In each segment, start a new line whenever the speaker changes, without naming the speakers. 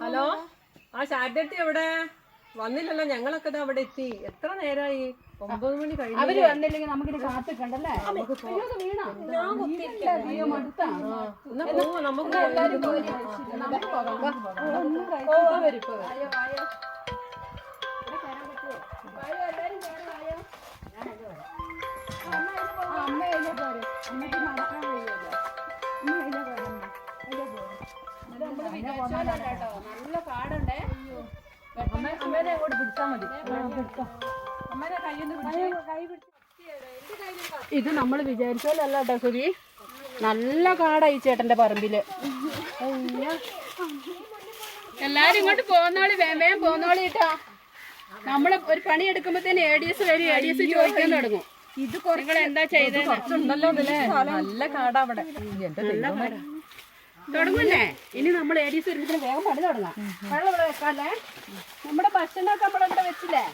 Hello? ആ ശാരദട്ടി എവിടെ? വന്നില്ലല്ലോ ഞങ്ങളൊക്കെ ഇതാ അവിടെ എത്തി. എത്ര നേരമായി ഒമ്പത് മണി കഴിഞ്ഞു
അവർ വന്നില്ലെങ്കിൽ നമുക്കിത് കാത്തിക്കണ്ടല്ലേ? അയ്യോ മടുത്താ.
എന്നാ പോവാ നമുക്ക്
നമുക്ക് നല്ല കാടുണ്ടേ?
അമ്മ അമ്മേനെ അങ്ങോട്ട് പിടിച്ചാ മതി.
അമ്മേനെ കയ്യിൽ ഇത് നമ്മൾ വിചാരിച്ചോലല്ല കേട്ടോ സുരി നല്ല കാടായി ചേട്ടന്റെ പറമ്പിൽ. എല്ലാരും ഇങ്ങോട്ട് പോന്നോളി വേം വേം പോന്നോളി കേട്ടോ. നമ്മൾ ഒരു പണി എടുക്കുമ്പോഴത്തേന് എ ഡി എസ് വരും. എ ഡി എസ് ചോദിക്കാൻ തുടങ്ങും. ഇത്
കുറച്ചുണ്ടല്ലോ നല്ല കാടാ അവിടെ. നല്ല.
തുടങ്ങുന്നേ? ഇനി നമ്മൾ ലേഡീസ് ഒരുമിച്ച് വേഗം പണി തുടങ്ങാം. വെള്ളം ഇവിടെ വെക്കാല്ലേ? നമ്മുടെ ഭക്ഷണമൊക്കെ നമ്മളിവിടെ വെച്ചില്ലേ?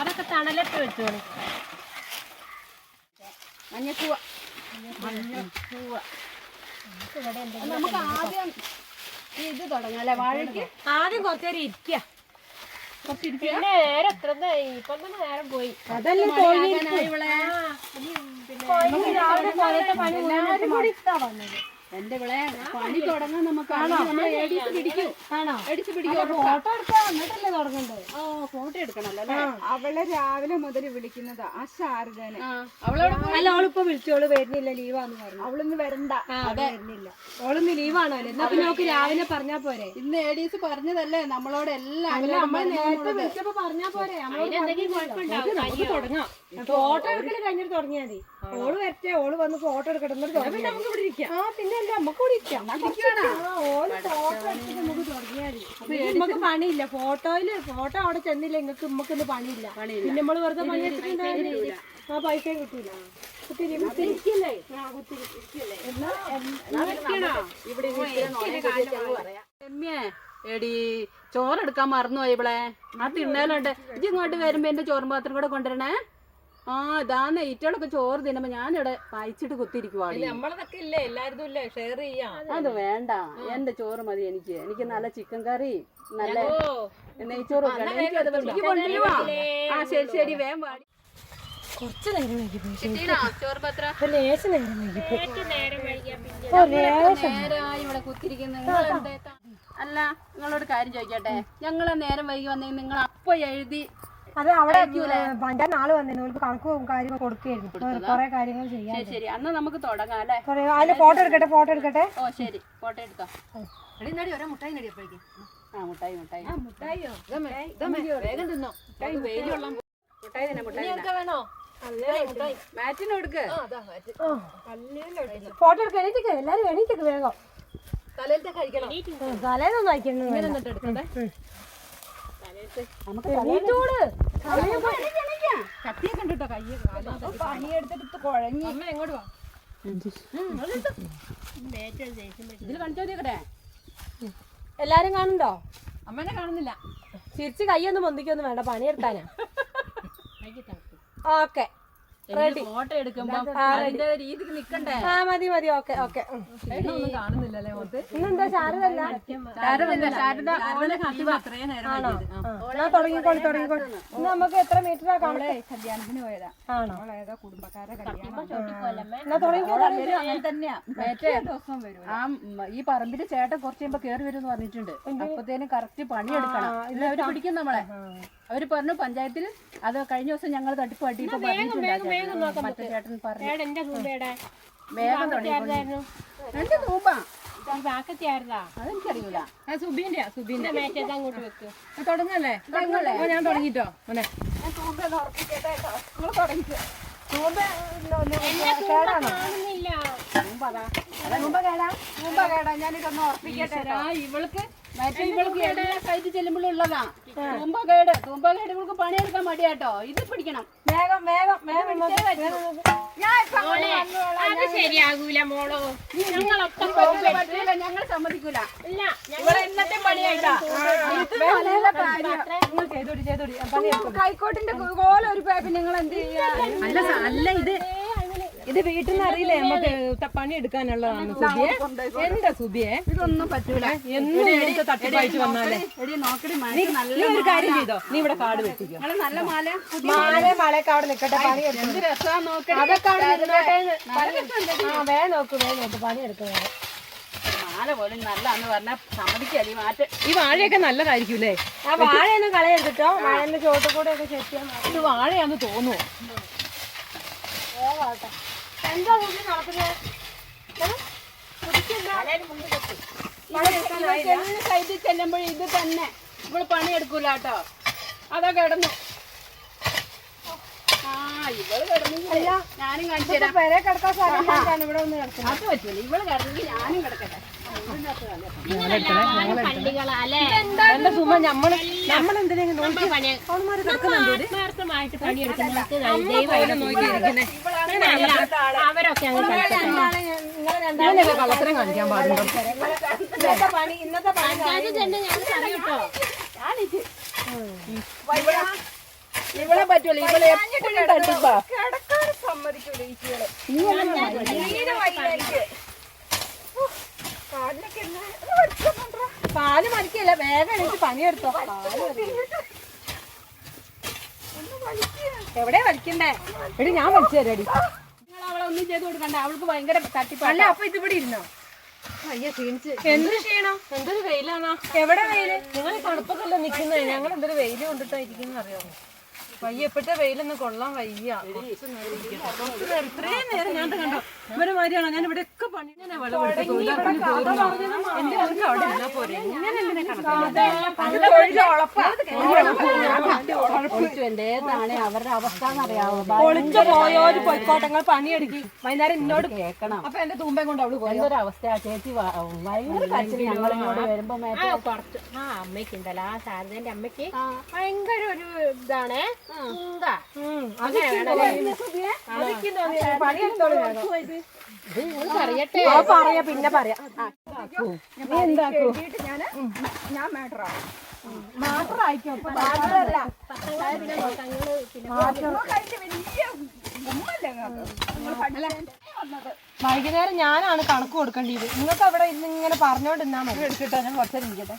അതൊക്കെ തണലത്ത് വെച്ചോളൂ.
മഞ്ഞപ്പൂവ. മഞ്ഞപ്പൂവ. നമുക്ക് ആദ്യം ഇത് തുടങ്ങാം അല്ലേ? വാഴയ്ക്ക്
ആദ്യം കുറച്ചേരം ഇരിക്ക.
കുറച്ചിരിക്കുക
നേരം എത്ര ഇപ്പൊ നേരം പോയി.
അതല്ലേ തോന്നിയായി ഇവിടെ
എല്ലാവരും കൂടി ഇതാ വന്നത്.
എന്റെ ഇവിടെ പണി തുടങ്ങാൻ നമുക്ക്
ആണോ? ഫോട്ടോ എടുക്കാൻ വന്നിട്ടല്ലേ തുടങ്ങണ്ടേ?
ആ ഫോട്ടോ എടുക്കണല്ലോ
അവളെ രാവിലെ മുതൽ വിളിക്കുന്നതാ ആ ശാരദനെ.
അല്ല അവളിപ്പോ വിളിച്ചോൾ വരുന്നില്ല ലീവാന്ന് പറഞ്ഞു.
അവളൊന്ന് വരണ്ട.
വരുന്നില്ല. അവളൊന്ന് ലീവാണോ? എന്നാ പിന്നെ നമുക്ക് രാവിലെ പറഞ്ഞാ പോരെ.
ഇന്ന് എഡീസ് പറഞ്ഞതല്ലേ? നമ്മളോട് എല്ലാം
നമ്മൾ നേരത്തെ വിളിച്ചപ്പോ പറഞ്ഞാ പോരെ. നമുക്ക് തുടങ്ങാം. ഫോട്ടോ എടുക്കൽ കഴിഞ്ഞിട്ട് തുടങ്ങിയാ മതി. ഓൾ വരട്ടെ ഓൾ വന്ന് ഫോട്ടോ എടുക്കട്ടെ തുടങ്ങിയാ. നമുക്ക് ഇവിടെ ഇരിക്കാം. ആ പിന്നെ അല്ല നമുക്ക് ഇവിടെ ഇരിക്കാം ഓൾ ഫോട്ടോ എടുത്തിട്ട് നമുക്ക് പണിയില്ല. ഫോട്ടോയിൽ ഫോട്ടോ അവിടെ ചെന്നില്ല നിങ്ങൾക്ക് നമുക്ക് ഇന്ന് പണിയില്ല. പിന്നെ നമ്മൾ വെറുതെ പണി എടുത്തിട്ടുണ്ടാവില്ല ആ പൈസയും കിട്ടൂല.
എടി ചോറെടുക്കാൻ മറന്നുപോയി ഇവളെ. ആ തിണ്ണേലുണ്ട് ഇജ്ജ് ഇങ്ങോട്ട് വരുമ്പോ എന്റെ ചോറും പാത്രം കൂടെ കൊണ്ടുവരണേ. ആ ഇതാന്ന് ഈറ്റകളൊക്കെ ചോറ് തിന്നുമ്പോ ഞാനിവിടെ വായിച്ചിട്ട് കുത്തിരിക്കുവാണ്
നമ്മളതൊക്കെ ഇല്ലേ? എല്ലാരും ഇല്ലേ? ഷെയർ ചെയ്യാം.
അത് വേണ്ട. എന്റെ ചോറ് മതി എനിക്ക്. എനിക്ക് നല്ല ചിക്കൻ കറി നല്ല നെയ്ച്ചോറും. ആ ശരി ശരി വേം വാടി.
കുറച്ച് നേരം ലേശം നേരം
അല്ല നിങ്ങളോട് കാര്യം ചോദിക്കട്ടെ. ഞങ്ങളെ നേരം വൈകി വന്നെങ്കിൽ നിങ്ങൾ അപ്പൊ എഴുതി
അത് അവിടെ പഞ്ചായത്ത് നാൾ വന്നിരുന്നു. ഓൾക്ക് കണക്കും കാര്യങ്ങൾ കൊടുക്കുകയായിരുന്നു. കുറെ കാര്യങ്ങൾ ചെയ്യാം
ശരി ശരി. അന്ന് നമുക്ക് തുടങ്ങാം അല്ലേ?
കുറെ അതിന്റെ ഫോട്ടോ എടുക്കട്ടെ ഫോട്ടോ എടുക്കട്ടെ.
ഓ ശരി. ഫോട്ടോ എടുക്കാം. ആ മുട്ടായി മുട്ടായി.
വേഗം തിന്നോ.
മുട്ടായി തന്നെ മുട്ടായി തന്നെ.
വേണോ?
മാറ്റിന് കൊടുക്ക്
ഫോട്ടോ എടുക്കാൻ എണീറ്റൊക്കെ. എല്ലാരും എണീറ്റൊക്കെ വേഗം.
തലയിലത്തെ കഴിക്കണം.
തലേന്നൊന്നും എണീറ്റോട്
കത്തിയൊക്കെ ഉണ്ട് കേട്ടോ കയ്യ് പണിയെടുത്തിട്ട് കുഴങ്ങി.
അമ്മ എങ്ങോട്ട് എല്ലാരും കാണുന്നുണ്ടോ?
അമ്മനെ കാണുന്നില്ല.
ചിരിച്ച് കൈയൊന്നും പൊന്തിക്കൊന്നും വേണ്ട പണിയെടുക്കാനാ. ഓക്കെ.
ഫോട്ടോ എടുക്കുമ്പോ അതിന്റെ രീതിക്ക് നിക്കണ്ടേ?
ആ മതി മതി ഓക്കെ ഓക്കെ.
കാണുന്നില്ലല്ലേ മൊത്തം
ഇന്നെന്താ ശാരദല്ല?
ശാരദ ശാരദ
ആണോ? എന്നാ തുടങ്ങിക്കോളി തുടങ്ങിക്കോളി. ഇന്ന് നമുക്ക് എത്ര മീറ്റർ കാണട്ടെ
കല്യാണത്തിന് പോയതാ.
ആണോ?
കുടുംബക്കാരെ കല്യാണം.
അങ്ങനെ തന്നെയാ. മറ്റേ
ദിവസം വരും
ആ ഈ പറമ്പിൽ ചേട്ടൻ കുറച്ച് കഴിയുമ്പോ കേറി വരും എന്ന് പറഞ്ഞിട്ടുണ്ട് അപ്പത്തേനും കറക്റ്റ് പണിയെടുക്കണം. ഇല്ല അവർ പിടിക്കും നമ്മളെ. അവർ പറഞ്ഞു പഞ്ചായത്തിൽ അത് കഴിഞ്ഞ ദിവസം ഞങ്ങൾ തട്ടിപ്പ് കാട്ടിയപ്പോ പറഞ്ഞിട്ടുണ്ട് ആ ചേട്ടൻ. മറ്റേ ചേട്ടൻ പറഞ്ഞു.
എന്റെ തൂമ്പയുടെ
വേഗം തുടങ്ങി എന്റെ തൂമ്പാ.
വാക്കത്തിയായിരുന്നാ
അതെനിക്കറിയൂല
സുബീന്റെ സുബീന്റെ മേറ്റത് അങ്ങോട്ട് വെക്ക്.
തുടങ്ങല്ലേ? തുടങ്ങല്ലേ
ഞാൻ തുടങ്ങിട്ടോ. മോനെ.
ഇവൾക്ക് മറ്റേ ഇവൾക്ക് എല്ലാ സൈറ്റ് ചെല്ലുമ്പോഴും ഉള്ളതാ. തൂമ്പകേട് തൂമ്പകേട് ഇവൾക്ക് പണിയെടുക്കാൻ മടിയാട്ടോ. ഇത് പിടിക്കണം.
വേഗം വേഗം വേഗം
അത് ശരിയാകൂല മോളോ.
പറ്റില്ല ഞങ്ങൾ സമ്മതിക്കൂല. ഇന്നത്തെ പണിയായിട്ടാ.
കൈക്കോട്ടിന്റെ കോല ഒരു പേപ്പർ നിങ്ങൾ എന്ത് ചെയ്യാ?
അല്ല ഇത് ഇത് വീട്ടിൽ നിന്ന് അറിയില്ലേ? നമുക്ക് പണി എടുക്കാനുള്ളതാണ് സുബിയെ എന്താ സുബിയെ
ഇതൊന്നും പറ്റൂല.
എന്നും തട്ടിപ്പായിട്ട് വന്നാലേ. നീ ഒരു കാര്യം ചെയ്തോ? നീ ഇവിടെ കാട് വെട്ടിക്കോ.
നല്ല മാല.
മാല. മലയൊക്കെ അവിടെ നിക്കട്ടെ പണി അതൊക്കെ അവിടെ നിന്നോട്ടെ വേ നോക്കൂ വേ നോക്ക് പണി എടുക്കുന്നത്
പോലും മാറ്റ?
ഈ വാഴയൊക്കെ നല്ലതായിരിക്കൂലേ ആ വാഴയൊന്നും കളയെടുത്തിട്ടോ വാഴന്റെ ചോട്ടക്കൂടെ ഒക്കെ ചെത്തിയാൽ ഇത് വാഴയാന്ന് തോന്നുവോ? എന്താ നോക്കി നടക്കുന്നത്
സൈറ്റിൽ ചെല്ലുമ്പോൾ ഇത് തന്നെ. ഇവൾ പണിയെടുക്കൂല കേട്ടോ അതാ കിടന്നു. ആ ഇവൾ ഞാനും കാണിച്ചു
പെരെ കിടക്കാൻ സാധനം ഇവിടെ ഒന്ന് കിടക്കുന്നത്.
അത് പറ്റൂല. ഇവൾ കിടന്നെങ്കിൽ ഞാനും കിടക്കട്ടെ.
എന്താ സുമ നമ്മൾ നമ്മളെന്തിനാ നോക്കി അവന്മാര് കിടക്കുന്നുണ്ടോ?
ആത്മാർത്ഥമായിട്ട് പണിയെടുക്കുന്നവർക്ക് ദൈവം നോക്കിയിരിക്കുന്നത് അവരൊക്കെ അങ്ങ്
കള്ളത്തരം കാണിക്കാൻ പാടുണ്ടോ?
ഇവളെ പറ്റൂല. ഇവളെ എപ്പോഴും തട്ടിപ്പാ. കിടക്കാൻ സമ്മതിക്കൂല
പാൽ മരിക്കില്ല വേഗം എനിക്ക് പണിയെടുത്തോ. എവിടെ വലിക്കണ്ടേ? എടി ഞാൻ വലിച്ചു തരാടി
നിങ്ങൾ അവളെ ഒന്നും ചെയ്ത് കൊടുക്കണ്ട. അവൾക്ക് ഭയങ്കര
തട്ടിപ്പല്ല അപ്പൊ ഇത് ഇവിടെ ഇരുന്നോ എന്തൊരു ക്ഷീണം? എന്തൊരു വെയിലാണോ? എവിടെ വെയിൽ? നിങ്ങൾ തണുപ്പൊക്കെ നിക്കുന്നത് ഞങ്ങൾ എന്തൊരു വെയിൽ കൊണ്ടിട്ടാ ഇരിക്കുന്ന അറിയാമോ വയ്യ. ഇപ്പോഴത്തെ വെയിലൊന്നും കൊള്ളാൻ വയ്യ. ഇത്രയും നേരം ഞാൻ കണ്ടോ? ഇവരെ മാതിരിയാണോ ഞാൻ ഇവിടെ ഒക്കെ പണി
എന്റേതാണ് അവരുടെ അവസ്ഥ എന്നറിയാവോ?
പോയോ ഒരു പൊയ്ക്കോട്ടങ്ങൾ പണിയെടുക്കി. വൈകുന്നേരം എന്നോട് കേൾക്കണം അപ്പൊ എന്റെ തൂമ്പയും കൊണ്ട് അവൾ പോയി.
എന്തൊരു അവസ്ഥയാ? ചേച്ചി ഭയങ്കര കരച്ചിൽ ഞങ്ങൾ ഇങ്ങോട്ട് വരുമ്പോ
ആ കുറച്ച് ആ അമ്മയ്ക്ക് ഉണ്ടല്ലോ. ആ ശാരദന്റെ അമ്മയ്ക്ക് ഭയങ്കര ഒരു ഇതാണ്.
പറയാ. പിന്നെ പറയാ. നീ എന്താക്കൂ?
ഞാൻ
വൈകുന്നേരം ഞാനാണ് കണക്ക് കൊടുക്കേണ്ടത് നിങ്ങൾക്ക് അവിടെ ഇന്ന് ഇങ്ങനെ പറഞ്ഞോണ്ടിരുന്നാ മതി. എടുക്കട്ടെ ഞാൻ കുറച്ചേരം ഇരിക്കട്ടെ.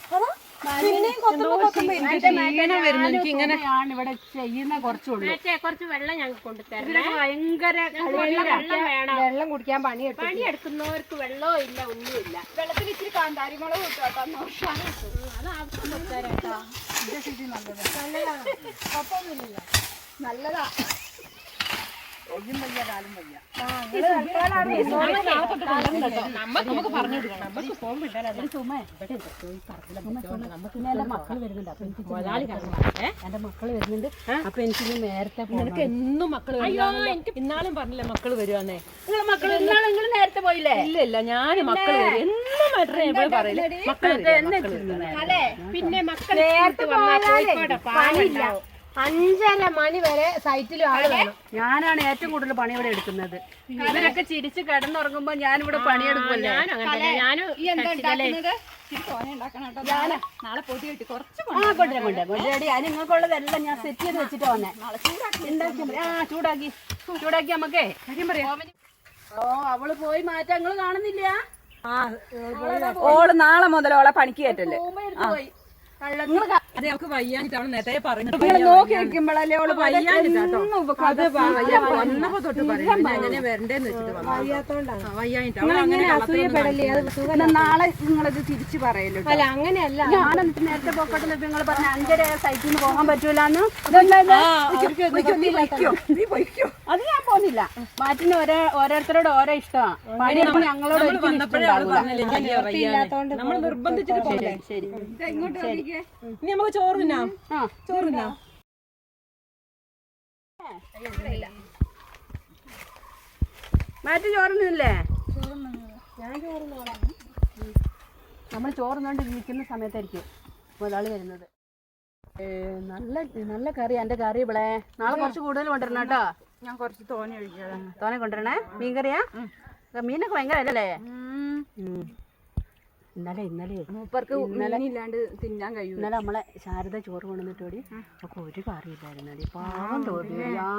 ഇവിടെ ചെയ്യുന്ന കുറച്ചുള്ളൂ.
കുറച്ച് വെള്ളം ഞങ്ങൾക്ക് കൊണ്ടുതരണേ.
ഭയങ്കര
വെള്ളം
കുടിക്കാൻ പണിയെടുത്തു
പണിയെടുക്കുന്നവർക്ക് വെള്ളവും ഇല്ല ഒന്നുമില്ല.
വെള്ളത്തിൽ ഇച്ചിരി കാന്താരിമുളക് കിട്ടോ
അത് ആവശ്യം. വെച്ചാരേട്ടാ
നല്ലതാ.
നമുക്ക് പറഞ്ഞു കൊടുക്കണം. നമുക്ക് ഫോൺ
എന്റെ മക്കൾ വരുന്നുണ്ട്. അപ്പൊ എനിക്ക് എന്റെ മക്കൾ വരുന്നുണ്ട്. അപ്പൊ എനിക്ക് ഇനി നേരത്തെ
നിനക്ക് എന്നും മക്കൾ വരുവാന്നല്ലോ. ഇന്നാളും പറഞ്ഞില്ലേ മക്കൾ വരുവാന്നേ?
നിങ്ങളെ മക്കൾ ഇന്നാളും നിങ്ങൾ നേരത്തെ പോയില്ലേ?
ഇല്ല ഇല്ല ഞാൻ മക്കൾ വരും. എന്നും മറ്റേ പറയില്ല?
മക്കൾ പിന്നെ മക്കൾ
അഞ്ചര മണി വരെ സൈറ്റിലും ആൾ വേണം
ഞാനാണ് ഏറ്റവും കൂടുതൽ പണി ഇവിടെ എടുക്കുന്നത്. ഇവരൊക്കെ ചിരിച്ച് കിടന്നുറങ്ങുമ്പോ ഞാനിവിടെ പണിയെടുക്കുമല്ലോ?
നിങ്ങൾക്കുള്ളതെല്ലാം ഞാൻ സെറ്റ് ചെയ്ത് വെച്ചിട്ട് വന്നേ. ആ ചൂടാക്കി. ചൂടാക്കി നമുക്കേ കാര്യം പറയാം.
ഓ അവൾ പോയി മാറ്റങ്ങൾ നിങ്ങൾ കാണുന്നില്ല ഓൾ നാളെ മുതൽ ഓളെ പണിക്ക് കയറ്റല്ലേ
അതെ വയ്യാഞ്ഞിട്ടാണ് നേരത്തെ
നോക്കി
ഓൾ അത് വന്നപ്പോ തൊട്ട് അങ്ങനെ വരണ്ടേന്ന് വെച്ചിട്ട്
വയ്യാഞ്ഞിട്ടാണ് നാളെ നിങ്ങളത് തിരിച്ചു പറയല്ലോ.
അല്ല അങ്ങനെയല്ല.
ഞാൻ എന്നിട്ട് നേരത്തെ പോക്കട്ടെ നിങ്ങൾ പറഞ്ഞ അഞ്ചര സൈറ്റിൽ നിന്ന് പോകാൻ പറ്റൂലെന്ന്. അത് ഞാൻ പോകുന്നില്ല. മാറ്റിന് ഓരോ ഓരോരുത്തരോട് ഓരോ ഇഷ്ടമാണ് ഞങ്ങളോട്
ഇല്ലാത്തോണ്ട് നമ്മൾ നിർബന്ധിച്ചിട്ട് പോകണ്ടേ
ശരി
ഇനി നമുക്ക് ചോറ് തിന്നാം
ആ.
ചോറ് തിന്നാം
മാറ്റി ചോറുന്നില്ലേ? നമ്മൾ ചോറുന്നോണ്ട് ഇരിക്കുന്ന സമയത്തായിരിക്കും മുതലാളി വരുന്നത്. നല്ല നല്ല കറി എന്റെ കറി ഇവിടെ. നാളെ കുറച്ച് കൂടുതൽ കൊണ്ടുവരണം കേട്ടോ.
ഞാൻ കുറച്ച് തോനെ ഒഴിക്കാം.
തോനെ കൊണ്ടുവരണേ. മീൻ കറിയാ മീനൊക്കെ ഭയങ്കര അല്ലേ ഇന്നലെ ഇന്നലെ.
മൂപ്പർക്ക് ഇല്ലാണ്ട് തിന്നാൻ കഴിയും
ഇന്നലെ നമ്മളെ ശാരദ ചോറ് കൊണ്ടുവന്നിട്ടോടി ഒക്കെ ഒരു കറിയില്ലായിരുന്നടി പാവം തോന്നി ആ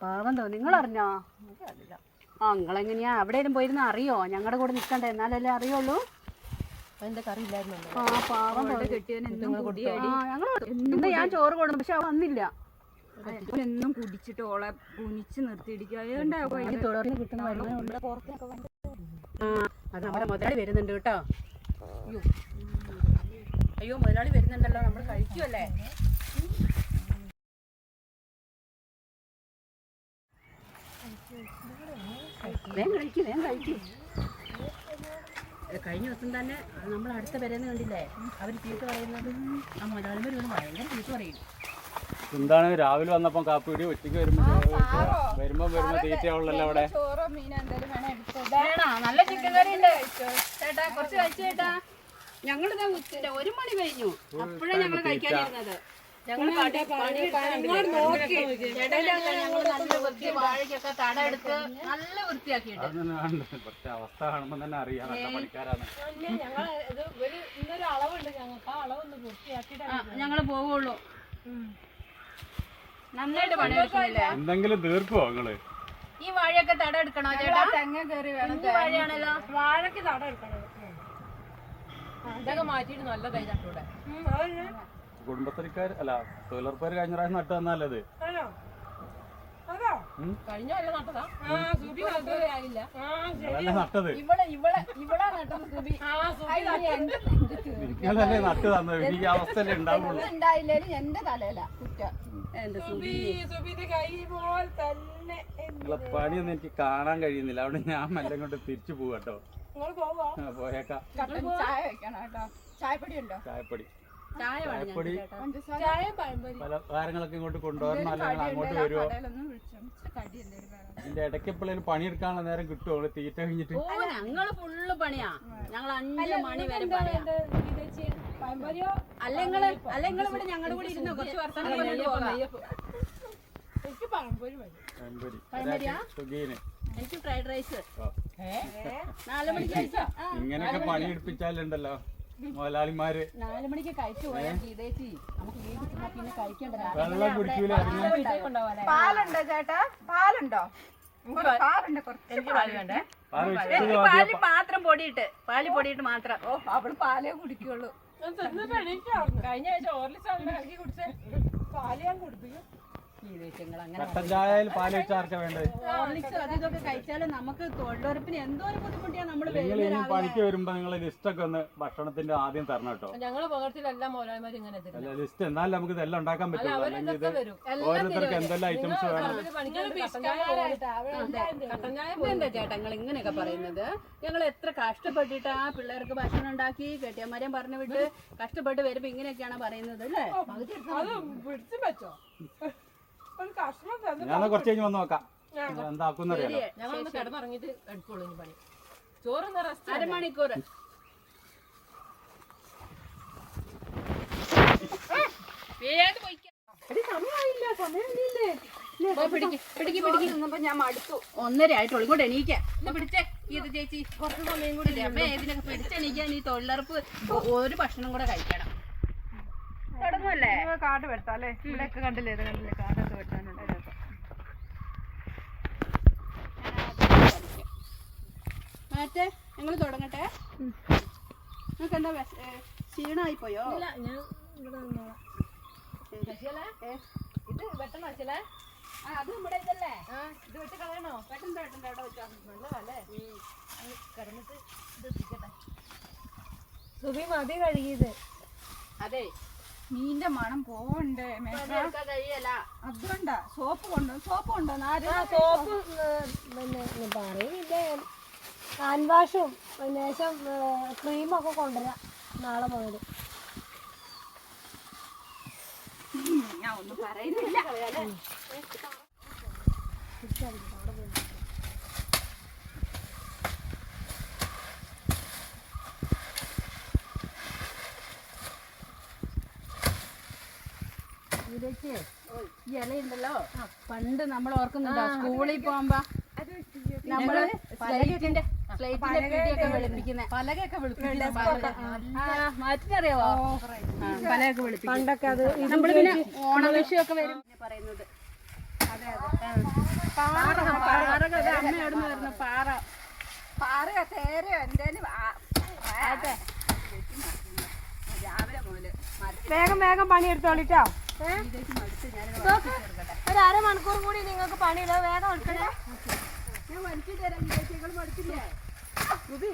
പാവം തോന്നി. നിങ്ങൾ അറിഞ്ഞോ ആ നിങ്ങളെങ്ങനെയാ? എവിടെയും പോയിരുന്ന അറിയോ? ഞങ്ങളുടെ കൂടെ നിൽക്കണ്ടേ എന്നാലല്ലേ അറിയുള്ളൂ.
അതിന്റെ കറി ഇല്ലായിരുന്നല്ലോ?
ആ പാവം ഞങ്ങൾ ഇന്ന് ഞാൻ ചോറ് കൊടുന്നു പക്ഷെ അവ വന്നില്ല.
എന്നും കുടിച്ചിട്ട് ഓളെ കുനിച്ച് നിർത്തിയിടിക്കുക
തുടർന്ന് കിട്ടുന്ന ആ അത് നമ്മുടെ മുതലാളി വരുന്നുണ്ട് കേട്ടോ. അയ്യോ. അയ്യോ മുതലാളി വരുന്നുണ്ടല്ലോ നമ്മൾ കഴിക്കുമല്ലേ വേഗം കഴിക്കും വേഗം കഴിക്കും. കഴിഞ്ഞ ദിവസം തന്നെ നമ്മൾ അടുത്ത പേരെന്ന് കണ്ടില്ലേ അവർ ചീത്ത പറയുന്നത്. ആ മുതലാളിമാർ വന്ന് ഭയങ്കര ചീത്ത പറയും.
എന്താണ് രാവിലെ വന്നപ്പോ കാപ്പിടി ഒറ്റയ്ക്ക് വരുമ്പോ വരുമ്പോ വരുമ്പോ തീറ്റയുള്ളല്ലോ അവിടെ?
ചോറോ മീനോ എന്തായാലും വേണം
നല്ല ചിക്കൻ കറി ഉണ്ട്. ചേട്ടാ കുറച്ച് കഴിച്ചു ഞങ്ങളിതാ ഒരു മണി കഴിഞ്ഞു. അപ്പോഴേ ഞങ്ങൾ കഴിക്കാനിരുന്നത്. ഞങ്ങൾ നല്ല വൃത്തി വാഴയ്ക്കൊക്കെ തട എടുത്ത് നല്ല വൃത്തിയാക്കിയിട്ട്
അവസ്ഥ കാണുമ്പോ തന്നെ അറിയാം നല്ല
ഞങ്ങൾ ഇത് ഒരു ഇന്നൊരു അളവുണ്ട് ഞങ്ങൾക്ക്. ആ അളവൊന്ന് പൂർത്തിയാക്കിയിട്ട്
ഞങ്ങൾ പോവുള്ളൂ. നന്നായിട്ട്
എന്തെങ്കിലും തീർക്കുവോ നിങ്ങൾ?
ഈ വാഴയൊക്കെ തട എടുക്കണോ ചേട്ടാ?
തെങ്ങ കയറി വേണം
വാഴയാണല്ലോ.
വാഴക്ക് തട എടുക്കണം. ഇതൊക്കെ മാറ്റിയിട്ട്
കുടുംബശ്രീക്കാർ അല്ല തൊഴിലുറപ്പുകാർ കഴിഞ്ഞ പ്രാവശ്യം നട്ടു തന്നാലത്
കഴിഞ്ഞ കൊല്ലം നട്ടതാ. ആയില്ല.
അതല്ലേ നട്ടത്?
ഇവിടെ ഇവിടെ ഇവിടെ നട്ടത് സുബി.
നിങ്ങളല്ലേ നട്ടു തന്നത് എനിക്ക് ഈ അവസ്ഥയല്ലേ ഉണ്ടാവുള്ളൂ.
ഉണ്ടായില്ലേലും എന്റെ തലയില കുറ്റ.
എന്റെ സുബി
കൈ പോലെ തന്നെ
നിങ്ങളെ പണിയൊന്നും എനിക്ക് കാണാൻ കഴിയുന്നില്ല. അവിടെ ഞാൻ മെല്ലെ കൊണ്ട് തിരിച്ചു പോവാട്ടോ പോയേക്കാം.
ചായ വെക്കണം കേട്ടോ. ചായപ്പൊടി. ഉണ്ടോ
ചായപ്പൊടി. ചായപ്പൊടി
ചായ പഴംപൊരി
പല കാര്യങ്ങളൊക്കെ ഇങ്ങോട്ട് കൊണ്ടുവരണം അല്ലെങ്കിൽ അങ്ങോട്ട് വരുമോ ഇതിന്റെ ഇടയ്ക്ക് എപ്പോഴും പണി എടുക്കാനുള്ള നേരം കിട്ടുമോ നിങ്ങൾ തീറ്റ കഴിഞ്ഞിട്ട്?
ഓ ഞങ്ങൾ ഫുള്ള് പണിയാ. ഞങ്ങൾ അഞ്ചു മണി വരെ അല്ലെങ്കിൽ അല്ലെങ്കിൽ ഇവിടെ ഞങ്ങളുടെ കൂടെ ഇരുന്ന്? കുറച്ച് വർത്തമാനം
പഴംപൊരി?
സുഖീന്.
എനിക്ക് ഫ്രൈഡ് റൈസ്. നാല് മണിക്ക് കഴിച്ചോ?
ഇങ്ങനെയൊക്കെ മുതലാളിമാര്
നാല് മണിക്ക്. കഴിച്ചു പോയാൽ ഗീതേച്ചി നമുക്ക് വീട്ടിൽ പിന്നെ
പാലുണ്ടോ ചേട്ടാ? പാലുണ്ടോ? കുറച്ച് പാലുണ്ട് കുറച്ച്.
എനിക്ക് പാൽ വേണ്ടേ?
പാൽ
പാൽ മാത്രം പൊടിയിട്ട് പാൽ പൊടിയിട്ട് മാത്രം.
ഓ അവൾ പാലേ കുടിക്കുള്ളൂ.
കഴിഞ്ഞ ആഴ്ച ഓർലിസ് കുടിച്ചേ.
പാൽ ഞാൻ കുടിപ്പിക്കും.
കട്ടൻ ചായയിൽ പാൽ വേണ്ടത്? നിങ്ങൾ ഇനി പണിക്ക് വരുമ്പോ നിങ്ങൾ ലിസ്റ്റൊക്കെ ഒന്ന് ഭക്ഷണത്തിന്റെ ആദ്യം തരണം കേട്ടോ.
ഞങ്ങൾ പകർത്തിലെല്ലാം മോലാന്മാർ ഇങ്ങനെ
അല്ല ലിസ്റ്റ് എന്നാലും നമുക്ക് ഇതെല്ലാം ഉണ്ടാക്കാൻ പറ്റില്ല അല്ലെങ്കിൽ ഇത്
തരും
ഓരോരുത്തർക്ക് എന്തെല്ലാം ഐറ്റംസ് വേണം?
ചേട്ടാ നിങ്ങൾ ഇങ്ങനെയൊക്കെ പറയുന്നത്? ഞങ്ങൾ എത്ര കഷ്ടപ്പെട്ടിട്ട് ആ പിള്ളേർക്ക് ഭക്ഷണം ഉണ്ടാക്കി കെട്ടിയന്മാരെയും പറഞ്ഞു വിട്ട് കഷ്ടപ്പെട്ട് വരുമ്പോ ഇങ്ങനെയൊക്കെയാണ് പറയുന്നത് അല്ലേ?
അത് പിടിച്ചു വെച്ചോ.
ഞാൻ കുറച്ച് കഴിഞ്ഞ് വന്ന് നോക്കാം. എന്താക്കുന്ന അറിയാലോ.
ഞങ്ങളൊന്ന് കിടന്നിറങ്ങിയിട്ട് എടുക്കുള്ളൂ ഇനി പണി. ചോറ് റെസ്റ്റ്
അരമണിക്കൂർ
ഞാൻ മടുത്തു.
ഒന്നര ആയിട്ടുള്ളൂ ഇങ്ങോട്ട് എണീക്കാം. പിടിച്ചേ. ഇത് ചേച്ചി കുറച്ച് സമയം കൂടി അമ്മ ഇതിനൊക്കെ പിടിച്ചെണീക്കാൻ ഈ തൊഴിലുറപ്പ് ഒരു ഭക്ഷണം കൂടെ കഴിക്കണം. തുടങ്ങുമല്ലേ
കാട് വെട്ടാം അല്ലേ? ഇവിടെയൊക്കെ കണ്ടില്ലേ? ഇത് കണ്ടില്ലേ? കാടൊക്കെ വെട്ടാനുണ്ട്. രസം
മാറ്റേ ഞങ്ങൾ തുടങ്ങട്ടെ. നിങ്ങൾക്ക് എന്താ ക്ഷീണമായി പോയോ
ഇത് വെട്ടണം ശശിയല്ലേ?
ആ, അത് നമ്മുടെ ഇതല്ലേ?
ഇത് വെട്ടി കളയണോ?
പെട്ടെന്ന് വെട്ടണ്ട അവിടെ വെച്ചാൽ
നല്ലതല്ലേ? കിടന്നിട്ട് ഇത് എത്തിക്കട്ടെ സുബി മതി കഴുകിയത്.
അതെ.
മീന്റെ മണം പോവണ്ടേ അതുകൊണ്ടാ സോപ്പ് കൊണ്ടോ സോപ്പ് കൊണ്ടോ?
സോപ്പ് പിന്നെ പറയുന്നില്ല ഹാൻഡ് വാഷും ശേഷം ക്രീമൊക്കെ കൊണ്ടുവരാം. നാളെ മുതൽ
ഞാൻ ഒന്നും പറയുന്നില്ല
ഇതിലേക്ക് ഈ ഇലയുണ്ടല്ലോ? പണ്ട് നമ്മൾ ഓർക്കുന്നുണ്ടോ? സ്കൂളിൽ പോകുമ്പോ നമ്മൾ സ്ലൈറ്റിന്റെ സ്ലൈറ്റിന്റെ പിടിയൊക്കെ വെളുപ്പിക്കുന്ന. പലകയൊക്കെ വെളുപ്പിക്കുന്ന മാറ്റിനറിയാവോ പലകയൊക്കെ. വെളുപ്പിക്കും.
പണ്ടൊക്കെ അത്
നമ്മൾ പിന്നെ ഓണവിഷു ഒക്കെ വരും പറയുന്നത്. പാറ പാറ അമ്മ എവിടുന്ന് വരുന്ന പാറ.
പാറയോ തേരയോ എന്തേലും. രാവിലെ മുതൽ വേഗം വേഗം പണിയെടുത്തോളിട്ടോ. ഒരു അരമണിക്കൂർ കൂടി നിങ്ങൾക്ക് പണിയിടാം വേഗം എടുക്കണേ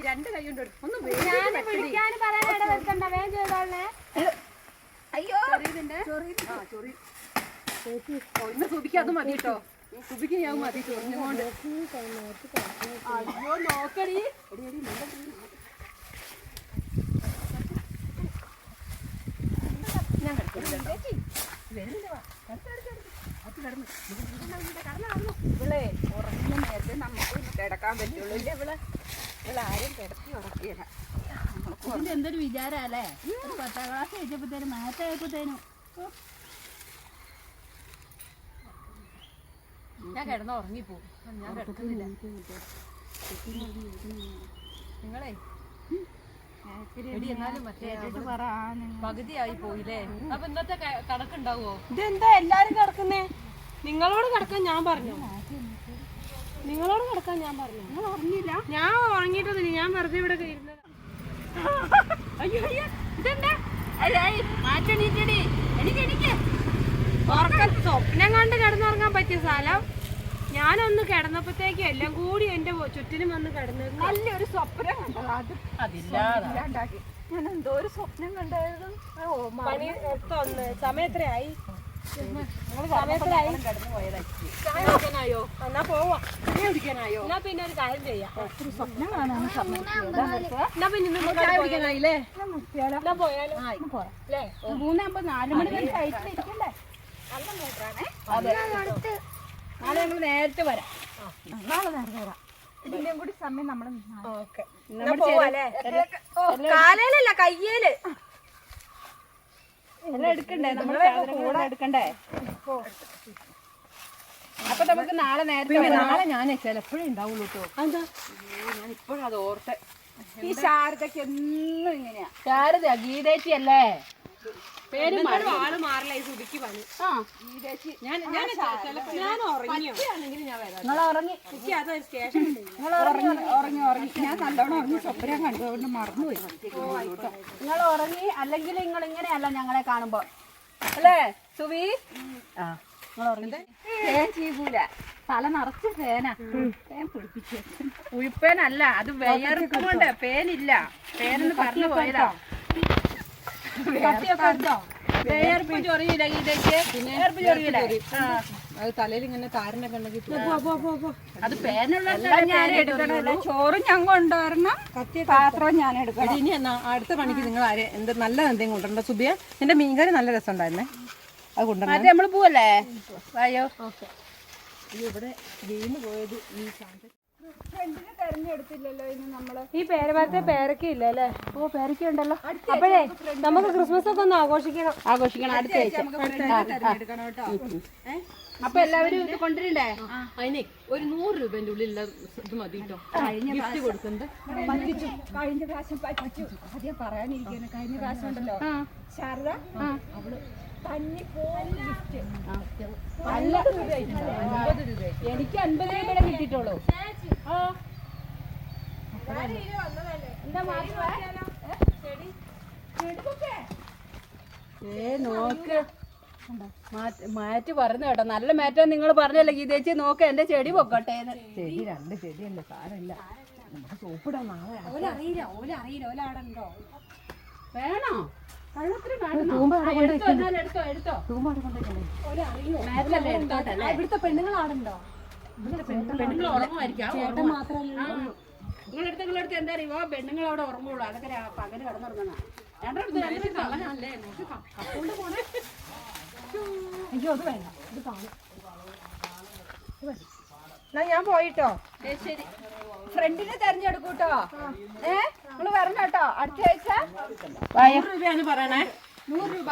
രണ്ട് കൈ കൊണ്ട് ഒന്ന്
ഞാൻ വിളിക്കാൻ പറയാൻ ഇടവെക്കണ്ട വേഗം ചെയ്തോളേ
അയ്യോ ഇന്ന് സുബിക്ക് അത് മതി കേട്ടോ ഞാൻ മതി ചൊറിഞ്ഞുകൊണ്ട് അയ്യോ നോക്കടി
ഇവളെ ഉറങ്ങുന്ന നേരത്തെ നമുക്ക് കിടക്കാൻ പറ്റുള്ളൂ. ഇല്ല ഇവൾ ഇവളാരും കിടത്തി ഉറക്കിയില്ല.
ഇതിന്റെ എന്തൊരു വിചാരല്ലേ? പത്താം ക്ലാസ് കഴിച്ചപ്പോഴത്തേനും മാറ്റായപ്പോഴത്തേനും
ഞാൻ കിടന്ന് ഉറങ്ങിപ്പോ ഞാൻ കിടക്കുന്നില്ല. നിങ്ങളെ പകുതിയായി പോയില്ലേ? അപ്പൊ ഇന്നത്തെ കണക്കുണ്ടാവോ
ഇതെന്താ എല്ലാരും കിടക്കുന്നേ? നിങ്ങളോട് കിടക്കാൻ ഞാൻ പറഞ്ഞു. നിങ്ങളോട് കിടക്കാൻ ഞാൻ പറഞ്ഞു. നിങ്ങൾ ഉറങ്ങിയില്ല? ഞാൻ ഉറങ്ങിയിട്ടൊന്നുമില്ല ഞാൻ വെറുതെ ഇവിടെ ഇരുന്നത്.
അയ്യോ അയ്യോ ഇതെന്താ? മാറ്റണീറ്റടി. എനിക്ക് എനിക്ക്
സ്വപ്നം കണ്ട് കിടന്നുറങ്ങാൻ പറ്റിയ സ്ഥലം. ഞാനൊന്ന് കിടന്നപ്പോഴത്തേക്ക് എല്ലാം കൂടി എന്റെ ചുറ്റിനും വന്ന് കിടന്നു നല്ലൊരു സ്വപ്നം കണ്ടത് അത്. ഞാൻ എന്തോ ഒരു സ്വപ്നം കണ്ടായിരുന്നു. പണി ഒന്ന് സമയത്രയായി സമയത്രയായി സമയത്തിലായി ചായ കുടിക്കാനായോ എന്നാ പോവാ. ചായ കുടിക്കാനായോ എന്നാ പിന്നെ ഒരു കാര്യം ചെയ്യാം. സ്വപ്നം കാണാൻ എന്നാ പിന്നെ ഇന്ന് നമുക്ക് ചായ കുടിക്കാനായില്ലേ എന്നാ പോയാലോ? അല്ലേ?
മൂന്നാകുമ്പോ നാല് മണി വരെ കഴിച്ചിരിക്കണ്ടേ നാളെ നമ്മൾ നേരത്തെ വരാം.
ഇതിന്റെയും കൂടി സമയം നമ്മൾ ഓക്കെ. കാലയിലല്ല കയ്യേൽ.
എല്ലാം എടുക്കണ്ടേ? നമ്മളെ കൂടെ എടുക്കണ്ടേ? അപ്പൊ നമുക്ക് നാളെ നേരത്തെ വരാം.
നാളെ ഞാൻ ചിലപ്പോഴേ ഉണ്ടാവുള്ളൂ കേട്ടോ.
ഞാൻ ഇപ്പോഴത് ഓർത്തെ. ഈ ശാരദക്ക് എന്നും ഇങ്ങനെയാ.
ശാരദ ഗീതേറ്റി അല്ലേ
പേര് മാറി.
ആൾ മാറില്ല ഈ പണി ഞാൻ ഞാൻ ഞാൻ ഉറങ്ങിയോ?
നിങ്ങൾ ഉറങ്ങി.
എനിക്ക് സ്റ്റേഷൻ
ഉറങ്ങി ഉറങ്ങി ഉറങ്ങി. ഞാൻ നല്ലോണം ഉറങ്ങി. സ്വപ്നം കണ്ടുകൊണ്ട് മറന്നുപോയി. നിങ്ങൾ ഉറങ്ങി. അല്ലെങ്കിൽ നിങ്ങൾ ഇങ്ങനെയല്ല ഞങ്ങളെ കാണുമ്പോ. അല്ലേ സുവി ആ. നിങ്ങൾ ഉറങ്ങി. ഫേൻ ചെയ്യൂല തല നിറച്ച് ഫേനാ ഫേൻ പിടിപ്പിച്ചു ഉഴിപ്പേനല്ല അത് വിയർക്കുകൊണ്ട് ഫേനില്ല ഫേനെന്ന് പറഞ്ഞു പോയതാ. വേർപ്പ് ചൊറിയില്ല ഇതൊക്കെ വേർപ്പ് ചൊറിയില്ല?
അത് തലയിൽ ഇങ്ങനെ താരനൊക്കെ ഉണ്ടെങ്കിൽ
അത് പേനുള്ള ഞാൻ എടുക്കണമല്ല ചോറും ഞാൻ കൊണ്ടുവരണം. പാത്രവും ഞാൻ എടുക്കണം.
ഇനി എന്നാ അടുത്ത പണിക്ക് നിങ്ങൾ ആരെ എന്ത് നല്ല എന്തെങ്കിലും കൊണ്ടുവരണ്ട. സുബിയ നിന്റെ മീൻകറി നല്ല രസം ഉണ്ടായിരുന്നേ അത് കൊണ്ടുവരണം.
നമ്മൾ പോവല്ലേ? വായോ
ഈ പേരമരത്തെ പേരക്ക ഇല്ല അല്ലേ ഓ പേരക്ക ഉണ്ടല്ലോ. അപ്പോഴേ നമുക്ക് ക്രിസ്മസ് ഒക്കെ ഒന്ന് ആഘോഷിക്കണം.
ആഘോഷിക്കണം അടുത്ത അപ്പൊ എല്ലാവരും ഇത് കൊണ്ടുവരണ്ടേ?
അതിനെ ഒരു നൂറ് രൂപന്റെ ഉള്ളിൽ ഇത് മതി കേട്ടോ. ഗിഫ്റ്റ് കൊടുക്കുന്നത്
കഴിഞ്ഞ പ്രാവശ്യം പറ്റിച്ചു. ആദ്യം പറയാനിരിക്കുന്നു കഴിഞ്ഞ പ്രാവശ്യം ഉണ്ടല്ലോ. ശാരദ അവൾ
എനിക്ക് അൻപത് രൂപയുടെ കിട്ടിയിട്ടുള്ളൂ. ഏ? നോക്ക്. മാറ്റ് മാറ്റ് പറഞ്ഞു കേട്ടോ. നല്ല മാറ്റം നിങ്ങൾ പറഞ്ഞല്ലേ ഗീതേച്ചി നോക്ക് എന്റെ ചെടി പൊക്കട്ടെ
ചെടി? രണ്ട് ചെടിയല്ലേ? സാരമില്ല. നമുക്ക് സോപ്പിടാം നാളെ
ഓലറിയില്ല ഓലറിയില്ല. ഓലാടെ ഉണ്ടോ
വേണോ?
ഇവിടുത്തെ പെണ്ണുങ്ങളാടുണ്ടോ
പെണ്ണുങ്ങൾ ഉറങ്ങുമായിരിക്കും. ചേട്ടൻ മാത്രമല്ല നിങ്ങളെടുത്ത് നിങ്ങളെടുത്ത് എന്താ അറിയുമോ പെണ്ണുങ്ങൾ അവിടെ ഉറങ്ങുള്ളൂ. അതൊക്കെ പകൽ കിടന്നുറങ്ങുന്ന രണ്ടിടത്ത് രണ്ടിടത്ത് കള്ളനല്ലേ നോക്ക് ക- കപ്പുകൊണ്ട് പോണേ
അയ്യോ അത് വേണ്ട. ഇത് കാണും. എന്നാ ഞാൻ പോയിട്ടോ.
ശരി. ഫ്രണ്ടിനെ തെരഞ്ഞെടുക്കൂട്ടോ ഏ? നിങ്ങൾ വരണം കേട്ടോ അടുത്ത ആഴ്ച
രൂപയാണ് പറയണേ.
നൂറ് രൂപ.